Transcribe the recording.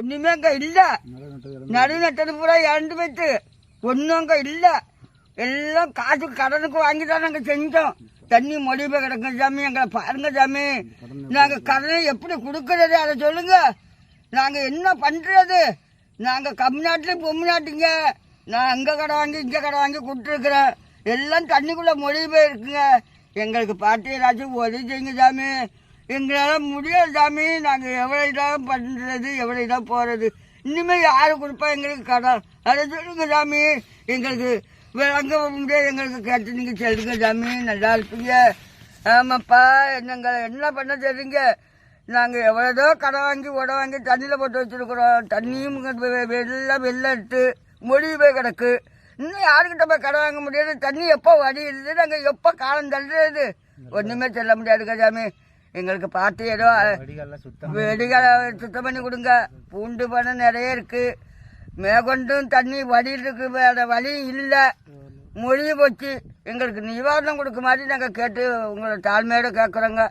ஒண்ணுமே அங்க இல்ல. நடுநட்டது பூரா இறந்து போயிட்டு ஒன்றும் அங்க இல்ல. எல்லாம் காசு கடனுக்கு வாங்கி தான் நாங்க செஞ்சோம். தண்ணி மொழிப போய் சாமி எங்களை பாருங்க சாமி. நாங்க கடனை எப்படி கொடுக்கறது அதை சொல்லுங்க. நாங்க என்ன பண்றது? நாங்க பொம்மை நாட்டிங்க நான் அங்க கடை வாங்கி இங்க கடை வாங்கி கொடுத்துருக்குறேன். எல்லாம் தண்ணிக்குள்ள மொழிபெயர்க்குங்க எங்களுக்கு பாட்டி ஏதாச்சும் உதவி செய்யுங்க சாமி. எங்களால் முடியாது சாமி. நாங்கள் எவ்வளோ இதாக பண்ணுறது எவ்வளோ இதாக போகிறது இனிமேல் யார் கொடுப்பா எங்களுக்கு கடன் அதை சொல்லுங்க சாமி. எங்களுக்கு அங்கே முடியாது எங்களுக்கு கேட்டு நீங்கள் சொல்லுங்க சாமி. நல்லா இருப்பீங்க. ஆமாப்பா எங்களை என்ன பண்ண தெரியுங்க? நாங்கள் எவ்வளோதோ கடை வாங்கி உடை வாங்கி தண்ணியில் போட்டு வச்சுருக்குறோம். தண்ணியும் வெள்ளம் வெள்ளட்டு மொழி போய் கிடக்கு. இன்னும் யாருக்கிட்ட போய் கடை வாங்க முடியாது? தண்ணி எப்போ வடியுது? நாங்கள் எப்போ காலம் தள்ளுறது? ஒன்றுமே சொல்ல முடியாதுங்க சாமி. எங்களுக்கு பார்த்து ஏதோ வெடிகளை சுத்தம் பண்ணி கொடுங்க. பூண்டு பணம் நிறைய இருக்கு. மேற்கொண்டும் தண்ணி வடி இருக்கு. வேற வழி இல்லை. மொழி போச்சு. எங்களுக்கு நிவாரணம் கொடுக்க மாதிரி நாங்கள் கேட்டு உங்களை தாழ்மையோட கேட்குறோங்க